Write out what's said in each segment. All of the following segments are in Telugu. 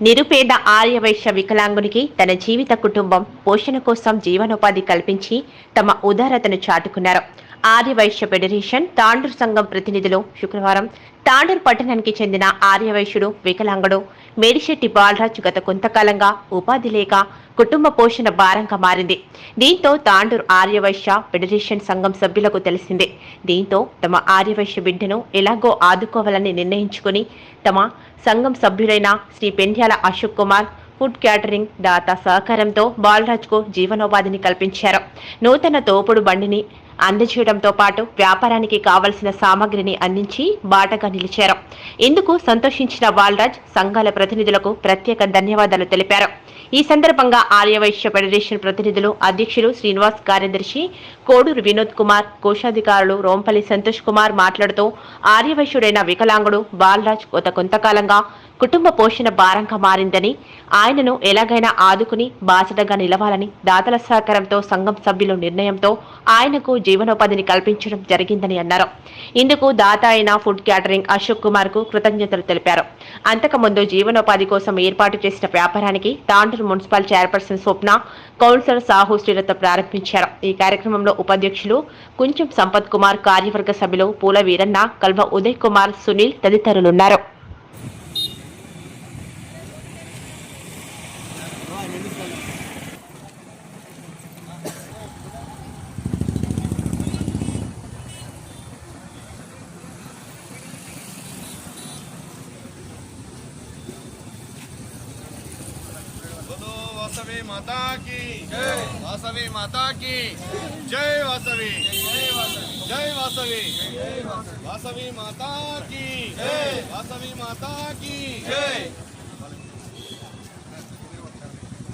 నిరుపేద ఆర్యవైశ్య వికలాంగునికి తన జీవిత కుటుంబం పోషణ కోసం జీవనోపాధి కల్పించి తమ ఉదారతను చాటుకున్నారు. ఆర్యవైశ్య ఫెడరేషన్ తాండూర్ సంఘం ప్రతినిధులు శుక్రవారం తాండూర్ పట్టణానికి చెందిన ఆర్యవైశ్యుడు వికలాంగుడు మేడిశెట్టి బాలరాజ్ గత కొంతకాలంగా ఉపాధి లేక కుటుంబ పోషణ భారంగా మారింది. దీంతో తాండూరు ఆర్యవైశ్య ఫెడరేషన్ సంఘం సభ్యులకు తెలిసిందే. దీంతో తమ ఆర్యవైశ్య బిడ్డను ఎలాగో ఆదుకోవాలని నిర్ణయించుకుని తమ సంఘం సభ్యులైన శ్రీ పెండ్యాల అశోక్ కుమార్ ఫుడ్ క్యాటరింగ్ దాత సహకారంతో బాలరాజ్కు జీవనోపాధిని కల్పించారు. నూతన తోపుడు బండిని అందజేయడంతో పాటు వ్యాపారానికి కావలసిన సామగ్రిని అందించి బాటగా నిలిచారు. ఇందుకు సంతోషించిన వాల్రాజ్ సంఘాల ప్రతినిధులకు ప్రత్యేక ధన్యవాదాలు తెలిపారు. ఈ సందర్భంగా ఆర్యవైశ్య ఫెడరేషన్ ప్రతినిధులు అధ్యక్షులు శ్రీనివాస్ కార్యదర్శి కోడూరు వినోద్ కుమార్ కోశాధికారులు రోంపల్లి సంతోష్ కుమార్ మాట్లాడుతూ ఆర్యవైశ్యుడైన వికలాంగుడు బాలరాజ్ గత కొంతకాలంగా కుటుంబ పోషణ భారంగా మారిందని ఆయనను ఎలాగైనా ఆదుకుని బాసటగా నిలవాలని దాతల సహకారంతో సంఘం సభ్యుల నిర్ణయంతో ఆయనకు జీవనోపాధిని కల్పించడం జరిగిందని అన్నారు. ఇందుకు దాత అయిన ఫుడ్ క్యాటరింగ్ అశోక్ కుమార్కు కృతజ్ఞతలు తెలిపారు. అంతకుముందు జీవనోపాధి కోసం ఏర్పాటు చేసిన వ్యాపారానికి Tandur municipal chairperson Swapna councillor Sahu Srilatha ప్రారంభించారు. ఈ కార్యక్రమంలో ఉపాధ్యక్షులు కుంచెం సంపత్ కుమార్ కార్యవర్గ సభ్యులు పూల వీరన్న కల్వ ఉదయ్ కుమార్ సునీల్ తదితరులున్నారు. वासवी माता की। जय वासवी माता की। जय वासवी। जय वासवी। वासवी माता की। जय वासवी माता की। जय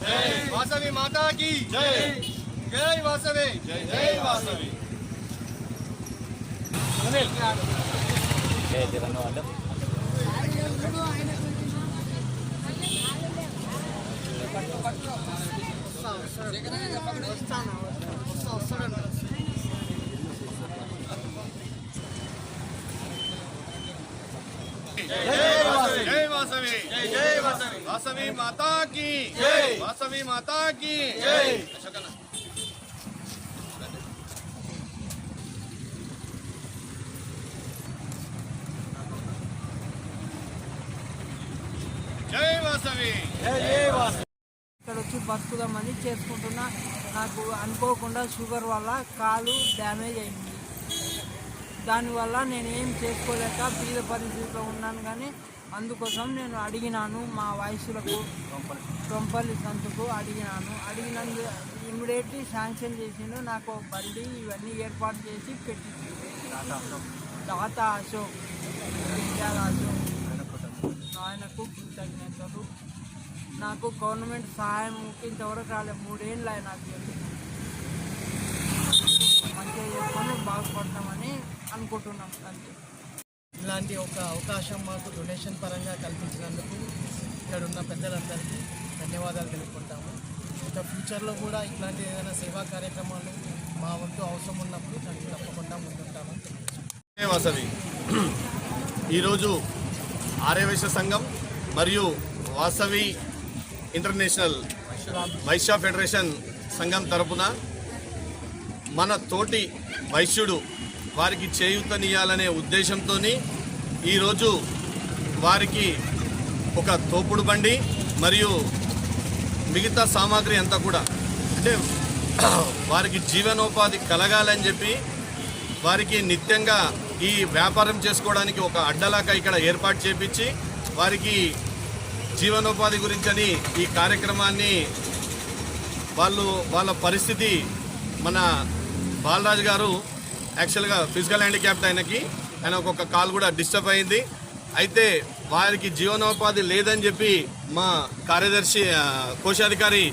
जय वासवी माता की। जय जय वासवी। जय जय वासवी जय वासवी। जय माता की जय वासवी। माता की जय जय वासवी जय వచ్చి బతుకుదామని చేసుకుంటున్నా. నాకు అనుకోకుండా షుగర్ వల్ల కాలు డ్యామేజ్ అయింది. దానివల్ల నేను ఏం చేసుకోలేక పీద పరిస్థితిలో ఉన్నాను కానీ అందుకోసం నేను అడిగినాను మా వయసులకు రొంపల్లి సంతకు అడిగినాను. అడిగినందు ఇమ్మీడియట్లీ శాంక్షన్ చేసిండు. నాకు బండి ఇవన్నీ ఏర్పాటు చేసి పెట్టింది దాత అశోక్ విద్యాల అశోక్ ఆయనకు కృతజ్ఞతలు. నాకు గవర్నమెంట్ సహాయం ఇంతవరకు రాలేదు మూడేళ్ళు ఆయన నాకు తెలిసి. మంచిగా చేసుకొని బాగుపడతామని అనుకుంటున్నాం అంతే ఇలాంటి ఒక అవకాశం మాకు డొనేషన్ పరంగా కల్పించినందుకు ఇక్కడ ఉన్న పెద్దలందరికీ ధన్యవాదాలు తెలుపుకుంటాము ఇంకా ఫ్యూచర్లో కూడా ఇట్లాంటి ఏదైనా సేవా కార్యక్రమాలు మా వంతు అవసరం ఉన్నప్పుడు దానికి తప్పకుండా. జై వాసవి ఈరోజు ఆర్యవైశ్య సంఘం మరియు వాసవి ఇంటర్నేషనల్ వైశ్య ఫెడరేషన్ సంఘం తరపున మన తోటి వైశ్యుడు వారికి చేయూతనియాలనే ఉద్దేశంతో ఈరోజు వారికి ఒక తోపుడు బండి మరియు మిగతా సామాగ్రి అంతా కూడా. అంటే వారికి జీవనోపాధి కలగాలని చెప్పి వారికి నిత్యంగా ఈ వ్యాపారం చేసుకోవడానికి ఒక అడ్డలాక ఇక్కడ ఏర్పాటు చేపించి వారికి జీవనోపాధి గురించని ఈ కార్యక్రమాన్ని వాళ్ళు వాళ్ళ పరిస్థితి మన బాలరాజు గారు యాక్చువల్గా ఫిజికల్ హ్యాండిక్యాప్ట్ ఆయనకి. ఆయన ఒక్కొక్క కాల్ కూడా డిస్టర్బ్ అయింది. అయితే వారికి జీవనోపాధి లేదని చెప్పి మా కార్యదర్శి కోశాధికారి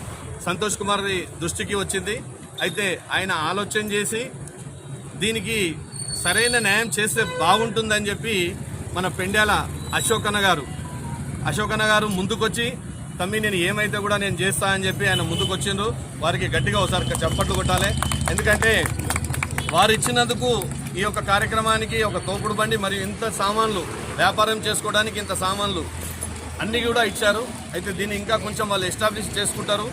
సంతోష్ కుమార్ దృష్టికి వచ్చింది. అయితే ఆయన ఆలోచన చేసి దీనికి సరైన న్యాయం చేస్తే బాగుంటుందని చెప్పి మన పెండ్యాల అశోకన్న గారు అశోకన్న గారు ముందుకొచ్చి తమ్మి నేను ఏమైతే కూడా నేను చేస్తా అని చెప్పి ఆయన ముందుకు వచ్చిండ్రు వారికి గట్టిగా ఒకసారి చప్పట్లు కొట్టాలి. ఎందుకంటే వారు ఇచ్చినందుకు ఈ యొక్క కార్యక్రమానికి ఒక తోపుడు బండి మరియు ఇంత సామాన్లు వ్యాపారం చేసుకోవడానికి ఇంత సామాన్లు అన్ని కూడా ఇచ్చారు. అయితే దీన్ని ఇంకా కొంచెం వాళ్ళు ఎస్టాబ్లిష్ చేసుకుంటారు.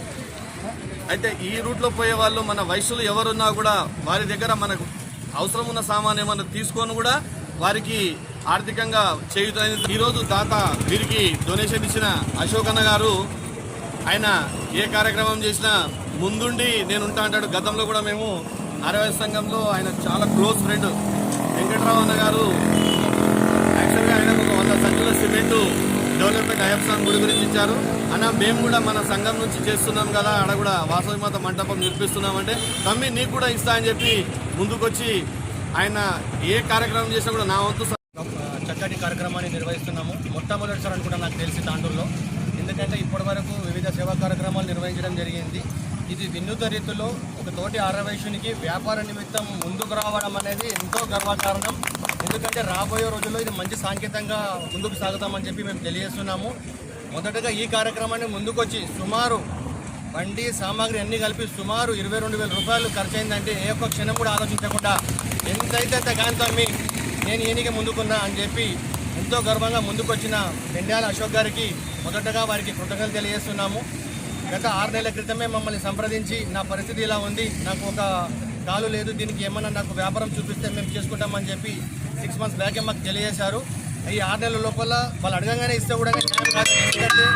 అయితే ఈ రూట్లో పోయే వాళ్ళు మన వయసులు ఎవరున్నా కూడా వారి దగ్గర మనకు అవసరం ఉన్న సామాన్ ఏమన్నా తీసుకొని కూడా వారికి ఆర్థికంగా చేయుతుంది ఈరోజు దాత వీరికి డొనేషన్ ఇచ్చిన అశోక్ అన్న గారు ఆయన ఏ కార్యక్రమం చేసినా ముందుండి నేను ఉంటా అంటాడు. గతంలో కూడా మేము అరవై సంఘంలో ఆయన చాలా క్లోజ్ ఫ్రెండ్ వెంకట్రావు అన్న గారు. యాక్చువల్గా ఆయన ఒక వంద సంఖ్యలో సిమెంట్ డెవలప్మెంట్ అయ్యప్ప గుడి గురించి ఇచ్చారు. అన్న మేము కూడా మన సంఘం నుంచి చేస్తున్నాం కదా ఆడ కూడా వాసవి మాత మంటపం నిర్మిస్తున్నామంటే తమ్మి నీకు కూడా ఇస్తా అని చెప్పి ముందుకొచ్చి ఆయన ఏ కార్యక్రమం చేసినా కూడా నా వంతు మొట్టమొదటిసారి అనుకుంటా నాకు తెలిసి తాండూరులో. ఎందుకంటే ఇప్పటివరకు వివిధ సేవా కార్యక్రమాలు నిర్వహించడం జరిగింది. ఇది వినూత రీతిలో ఒక తోటి ఆరవయసునికి వ్యాపార నిమిత్తం ముందుకు రావడం అనేది ఎంతో గర్వకారణం. ఎందుకంటే రాబోయే రోజుల్లో ఇది మంచి సాంకేతంగా ముందుకు సాగుతామని చెప్పి మేము తెలియజేస్తున్నాము. మొదటగా ఈ కార్యక్రమాన్ని ముందుకొచ్చి సుమారు బండి సామాగ్రి అన్నీ కలిపి సుమారు ఇరవై రెండు వేల రూపాయలు ఖర్చు అయిందంటే ఏ ఒక్క క్షణం కూడా ఆలోచించకుండా ఎంతైతే అంత కాంతి నేను ఈయనకి ముందుకున్నా అని చెప్పి ఎంతో గర్వంగా ముందుకొచ్చిన పెండాల అశోక్ గారికి మొదటగా వారికి కృతజ్ఞతలు తెలియజేస్తున్నాము. గత ఆరు నెలల క్రితమే మమ్మల్ని సంప్రదించి నా పరిస్థితి ఇలా ఉంది నాకు ఒక కాలు లేదు దీనికి ఏమన్నా నాకు వ్యాపారం చూపిస్తే మేము చేసుకుంటామని చెప్పి సిక్స్ మంత్స్ బ్యాకే మాకు తెలియజేశారు. ఈ ఆరు నెలల లోపల వాళ్ళు అడగంగానే ఇస్తే కూడా న్యాయం కాదు ఎందుకంటే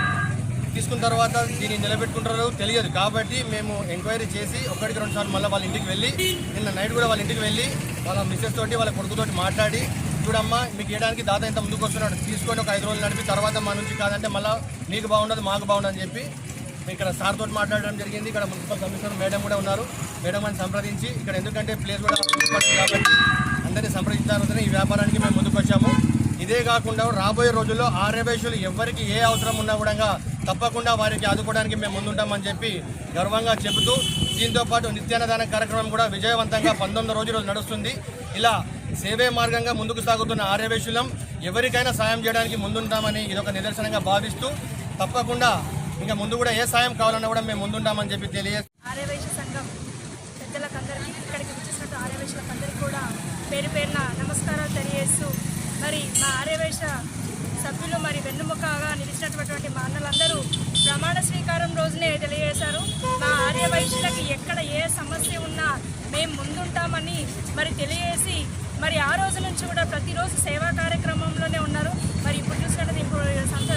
తీసుకున్న తర్వాత దీన్ని నిలబెట్టుకుంటారో తెలియదు. కాబట్టి మేము ఎంక్వైరీ చేసి ఒకటికి రెండు సార్లు మళ్ళీ వాళ్ళ ఇంటికి వెళ్ళి నిన్న నైట్ కూడా వాళ్ళ ఇంటికి వెళ్ళి వాళ్ళ మిస్సెస్ తోటి వాళ్ళ కొడుకుతోటి మాట్లాడి చూడమ్మా మీకు ఇవ్వడానికి దాదా ఇంత ముందుకు వస్తున్నాడు. తీసుకొని ఒక ఐదు రోజులు నడిపి తర్వాత మా నుంచి కాదంటే మళ్ళీ నీకు బాగుండదు మాకు బాగుండదు అని చెప్పి ఇక్కడ సార్ తోటి మాట్లాడడం జరిగింది. ఇక్కడ మున్సిపల్ కమిషనర్ మేడం కూడా ఉన్నారు. మేడం అని సంప్రదించి ఇక్కడ ఎందుకంటే ప్లేస్ కూడా కాబట్టి అందరినీ సంప్రదించాలని ఈ వ్యాపారానికి మేము ముందుకు వచ్చాము. ఇదే కాకుండా రాబోయే రోజుల్లో ఆర్యవేశులు ఎవరికి ఏ అవసరం ఉన్నా కూడా తప్పకుండా వారికి ఆదుకోవడానికి మేము ముందుంటామని చెప్పి గర్వంగా చెబుతూ దీంతో పాటు నిత్యాన్నదాన కార్యక్రమం కూడా విజయవంతంగా పంతొమ్మిది రోజులు నడుస్తుంది. ఇలా సేవే మార్గంగా ముందుకు సాగుతున్న ఆర్యవేశులం ఎవరికైనా సాయం చేయడానికి ముందుంటామని ఇది ఒక నిదర్శనంగా భావిస్తూ తప్పకుండా ఇంకా ముందు కూడా ఏ సాయం కావాలన్నా కూడా మేము ముందుంటామని చెప్పి తెలియదు ఆర్యవైశ్య సంఘం పెద్దలకందరికీ ఇక్కడికి వచ్చినట్టు ఆర్యవైశ్యులకందరికీ కూడా పేరు పేరున నమస్కారాలు తెలియజేస్తూ మరి మా ఆర్యవేశ సభ్యులు మరి వెన్నుముకగా నిలిచినటువంటి మా అన్నలందరూ ప్రమాణ స్వీకారం రోజునే తెలియజేశారు. మా ఆర్యవైశ్యులకి ఎక్కడ ఏ సమస్య ఉన్నా మేము ముందుంటామని మరి తెలియజేసి మరి ఆ రోజు నుంచి కూడా ప్రతిరోజు సేవా కార్యక్రమంలోనే ఉన్నారు. మరి ఇప్పుడు చూసినట్టు ఇప్పుడు సంతో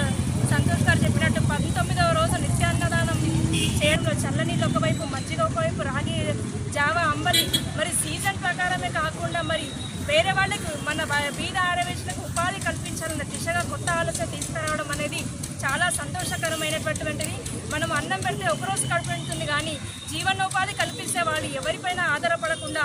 సంతోష్ గారు చెప్పినట్టు పంతొమ్మిదవ రోజు నిత్యాన్నదానం చేయడంలో చల్లనీళ్ళు ఒకవైపు మజ్జిగ ఒకవైపు రాగి జావ అంబలి మరి సీజన్ ప్రకారమే కాకుండా మరి వేరే వాళ్ళకి మన బీద ఆడవేషలకు ఉపాధి కల్పించాలన్న దిశగా కొత్త ఆలోచన తీసుకురావడం అనేది చాలా సంతోషకరమైనటువంటిది. మనం అన్నం పెడితే ఒకరోజు కడుపు కానీ జీవనోపాధి కల్పించే వాళ్ళు ఎవరిపైన ఆధారపడకుండా